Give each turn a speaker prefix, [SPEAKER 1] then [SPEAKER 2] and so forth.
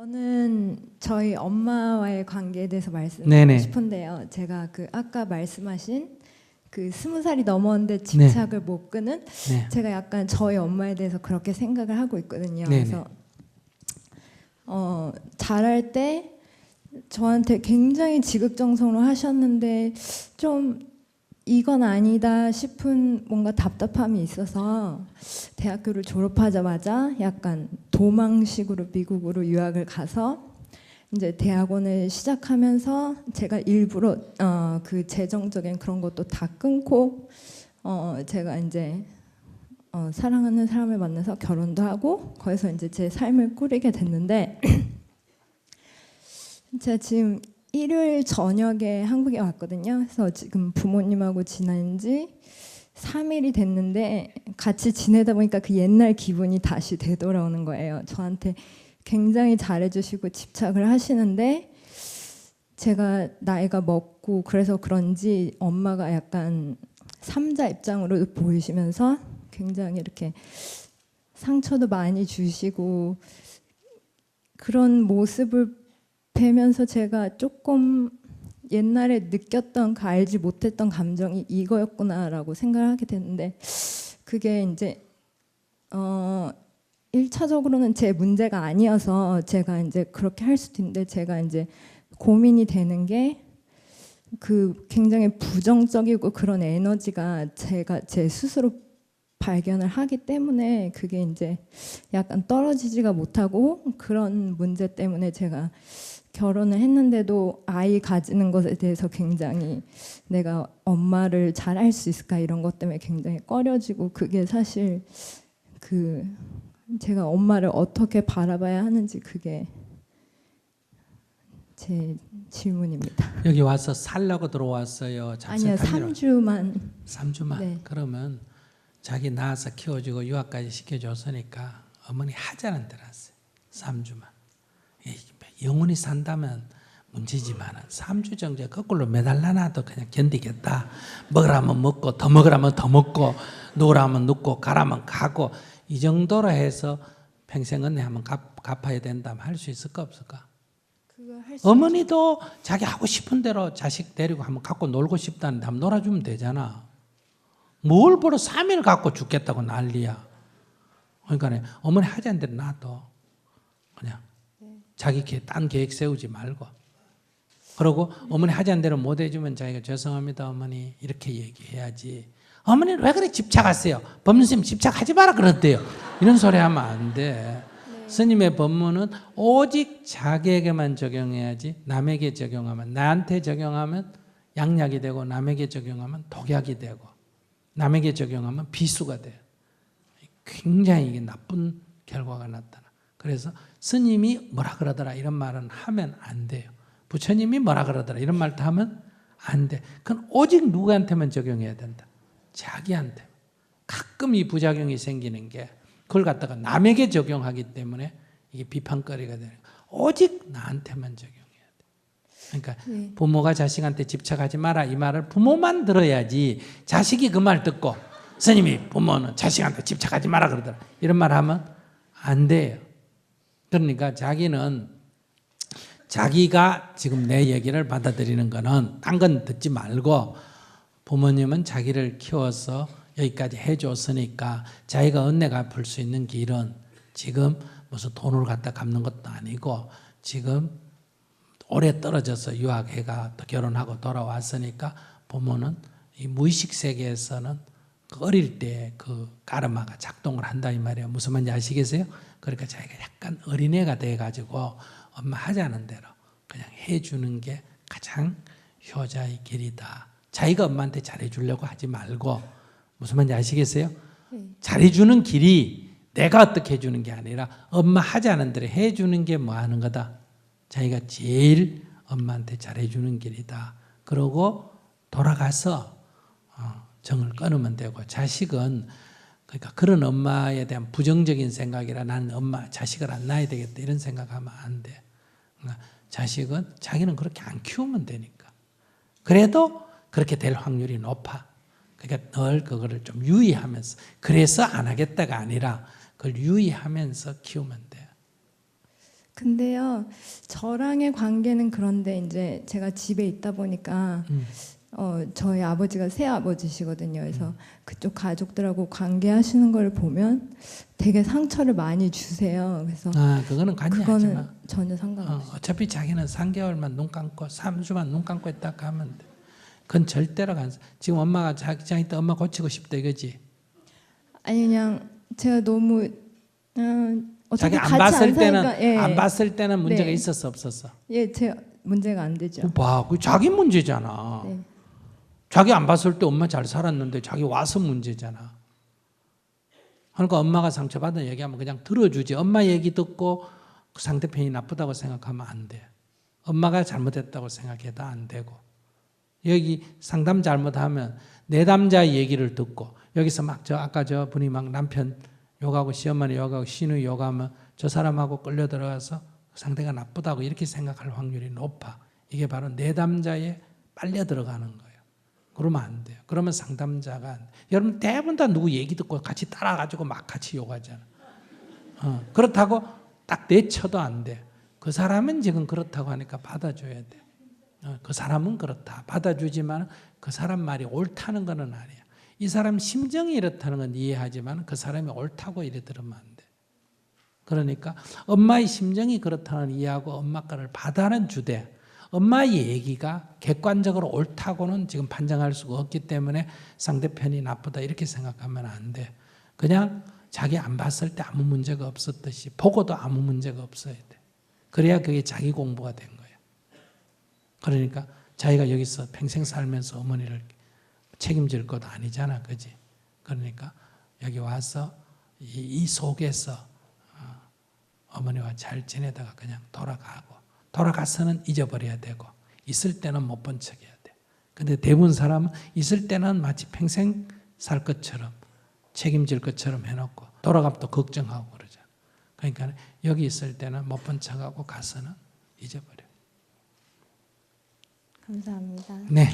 [SPEAKER 1] 저는 저희 엄마와의 관계에 대해서 말씀드리고
[SPEAKER 2] 네네.
[SPEAKER 1] 싶은데요. 제가 그 아까 말씀하신 그 스무 살이 넘었는데 집착을 못 끄는
[SPEAKER 2] 네.
[SPEAKER 1] 제가 약간 저희 엄마에 대해서 그렇게 생각을 하고 있거든요.
[SPEAKER 2] 네네.
[SPEAKER 1] 그래서 어 잘할 때 저한테 굉장히 지극정성으로 하셨는데 좀 이건 아니다 싶은 뭔가 답답함이 있어서 대학교를 졸업하자마자 약간 도망식으로 미국으로 유학을 가서 이제 대학원을 시작하면서 제가 일부러 어, 그 재정적인 그런 것도 다 끊고 어, 제가 이제 어, 사랑하는 사람을 만나서 결혼도 하고 거기서 이제 제 삶을 꾸리게 됐는데 제가 지금 일요일 저녁에 한국에 왔거든요. 그래서 지금 부모님하고 지난 지 3일이 됐는데 같이 지내다 보니까 그 옛날 기분이 다시 되돌아오는 거예요. 저한테 굉장히 잘해주시고 집착을 하시는데 제가 나이가 먹고 그래서 그런지 엄마가 약간 삼자 입장으로 보이시면서 굉장히 이렇게 상처도 많이 주시고 그런 모습을 뵈면서 제가 조금 옛날에 느꼈던 그 알지 못했던 감정이 이거였구나라고 생각하게 됐는데 그게 이제 어 1차적으로는 제 문제가 아니어서 제가 이제 그렇게 할 수도 있는데 제가 이제 고민이 되는 게 그 굉장히 부정적이고 그런 에너지가 제가 제 스스로 발견을 하기 때문에 그게 이제 약간 떨어지지가 못하고 그런 문제 때문에 제가 결혼을 했는데도 아이 가지는 것에 대해서 굉장히 내가 엄마를 잘 할 수 있을까 이런 것 때문에 굉장히 꺼려지고 그게 사실 그 제가 엄마를 어떻게 바라봐야 하는지 그게 제 질문입니다.
[SPEAKER 2] 여기 와서 살라고 들어왔어요.
[SPEAKER 1] 아니요,
[SPEAKER 2] 작색하느라.
[SPEAKER 1] 3주만
[SPEAKER 2] 3주만.
[SPEAKER 1] 네.
[SPEAKER 2] 그러면 자기 낳아서 키워주고 유학까지 시켜줬으니까 어머니 하자는 데왔어요 3주만. 영원히 산다면 문제지만은 3주 정도 거꾸로 매달라놔도 그냥 견디겠다. 먹으라면 먹고 더 먹으라면 더 먹고 누우라면 눕고 가라면 가고 이 정도로 해서 평생 은혜 한번 갚, 갚아야 된다면 할 수 있을까 없을까? 어머니도 자기 하고 싶은 대로 자식 데리고 한번 갖고 놀고 싶다는데 한번 놀아주면 되잖아. 뭘 보러 3일 갖고 죽겠다고 난리야. 그러니까 어머니 하자는 대로 놔둬. 그냥 자기 계- 딴 계획 세우지 말고. 그리고 어머니 하자는 대로 못 해주면 자기가 죄송합니다 어머니 이렇게 얘기해야지. 어머니는 왜 그래 집착하세요? 법문스님 집착하지 마라 그랬대요. 이런 소리 하면 안 돼. 스님의 법문은 오직 자기에게만 적용해야지 남에게 적용하면 나한테 적용하면 양약이 되고 남에게 적용하면 독약이 되고 남에게 적용하면 비수가 돼요. 굉장히 이게 나쁜 결과가 나타나. 그래서 스님이 뭐라 그러더라 이런 말은 하면 안 돼요. 부처님이 뭐라 그러더라 이런 말도 하면 안 돼. 그건 오직 누구한테만 적용해야 된다. 자기한테. 가끔 이 부작용이 생기는 게 그걸 갖다가 남에게 적용하기 때문에 이게 비판거리가 되는 거예요. 오직 나한테만 적용해야 돼. 그러니까
[SPEAKER 1] 네.
[SPEAKER 2] 부모가 자식한테 집착하지 마라 이 말을 부모만 들어야지 자식이 그 말 듣고 스님이 부모는 자식한테 집착하지 마라 그러더라 이런 말 하면 안 돼요. 그러니까 자기는 자기가 지금 내 얘기를 받아들이는 거는 딴 건 듣지 말고 부모님은 자기를 키워서 여기까지 해줬으니까 자기가 은혜 갚을 수 있는 길은 지금 무슨 돈을 갖다 갚는 것도 아니고 지금 오래 떨어져서 유학해가 또 결혼하고 돌아왔으니까 부모는 이 무의식 세계에서는 그 어릴 때 그 까르마가 작동을 한다 이 말이에요. 무슨 말인지 아시겠어요? 그러니까 자기가 약간 어린애가 돼 가지고 엄마 하자는 대로 그냥 해주는 게 가장 효자의 길이다. 자기가 엄마한테 잘해주려고 하지 말고 무슨 말인지 아시겠어요? 잘해주는 길이 내가 어떻게 해주는 게 아니라 엄마 하자는 대로 해주는 게 뭐 하는 거다. 자기가 제일 엄마한테 잘해주는 길이다. 그러고 돌아가서 어, 정을 끊으면 되고 자식은 그러니까 그런 엄마에 대한 부정적인 생각이라 나는 엄마 자식을 안 낳아야 되겠다 이런 생각하면 안 돼. 그러니까 자식은 자기는 그렇게 안 키우면 되니까. 그래도 그렇게 될 확률이 높아. 그러니까 늘 그거를 좀 유의하면서 그래서 안 하겠다가 아니라 그걸 유의하면서 키우면 돼.
[SPEAKER 1] 근데요, 저랑의 관계는 그런데 이제 제가 집에 있다 보니까
[SPEAKER 2] 음.
[SPEAKER 1] 어, 저희 아버지가 새 아버지시거든요. 그래서 그쪽 가족들하고 관계하시는 걸 보면 되게 상처를 많이 주세요. 그래서
[SPEAKER 2] 아, 그거는 관여하지
[SPEAKER 1] 그거는
[SPEAKER 2] 마.
[SPEAKER 1] 전혀
[SPEAKER 2] 어,
[SPEAKER 1] 상관없어요.
[SPEAKER 2] 어 차피 자기는 3개월만 눈 감고 3주만 눈 감고 있다 가면 돼. 그건 절대로 간. 지금 엄마가 자기 자기 때 엄마 고치고 싶다 이거지.
[SPEAKER 1] 아니 그냥 제가 너무 음, 어차피
[SPEAKER 2] 자기 안
[SPEAKER 1] 같이
[SPEAKER 2] 봤을
[SPEAKER 1] 안
[SPEAKER 2] 때는
[SPEAKER 1] 사니까, 예,
[SPEAKER 2] 안 봤을 때는 문제가
[SPEAKER 1] 네.
[SPEAKER 2] 있었어 없었어.
[SPEAKER 1] 예, 제 문제가 안 되죠.
[SPEAKER 2] 그 봐, 그 자기 문제잖아.
[SPEAKER 1] 네.
[SPEAKER 2] 자기 안 봤을 때 엄마 잘 살았는데 자기 와서 문제잖아. 그러니까 엄마가 상처받은 얘기하면 그냥 들어주지. 엄마 얘기 듣고 그 상대편이 나쁘다고 생각하면 안 돼. 엄마가 잘못했다고 생각해도 안 되고. 여기 상담 잘못하면 내담자 얘기를 듣고 여기서 막 저 아까 저 분이 막 남편 욕하고 시어머니 욕하고 시누이 욕하면 저 사람하고 끌려 들어가서 상대가 나쁘다고 이렇게 생각할 확률이 높아. 이게 바로 내담자에 빨려 들어가는 거예요. 그러면 안 돼요. 그러면 상담자가. 여러분 대부분 다 누구 얘기 듣고 같이 따라가지고 막 같이 욕하잖아. 어, 그렇다고 딱 내쳐도 안 돼. 그 사람은 지금 그렇다고 하니까 받아줘야 돼. 어, 그 사람은 그렇다. 받아주지만 그 사람 말이 옳다는 것은 아니야. 이 사람 심정이 이렇다는 건 이해하지만 그 사람이 옳다고 이래 들으면 안 돼. 그러니까 엄마의 심정이 그렇다는 이해하고 엄마 거를 받아는 주되 엄마의 얘기가 객관적으로 옳다고는 지금 판정할 수가 없기 때문에 상대편이 나쁘다 이렇게 생각하면 안 돼. 그냥 자기 안 봤을 때 아무 문제가 없었듯이 보고도 아무 문제가 없어야 돼. 그래야 그게 자기 공부가 된 거야. 그러니까 자기가 여기서 평생 살면서 어머니를 책임질 것 아니잖아, 그지? 그러니까 여기 와서 이, 이 속에서 어, 어머니와 잘 지내다가 그냥 돌아가고 돌아가서는 잊어버려야 되고 있을 때는 못 본 척해야 돼. 근데 대부분 사람은 있을 때는 마치 평생 살 것처럼 책임질 것처럼 해놓고 돌아가면 또 걱정하고 그러잖아. 그러니까 여기 있을 때는 못 본 척하고 가서는 잊어버려.
[SPEAKER 1] 감사합니다.
[SPEAKER 2] 네.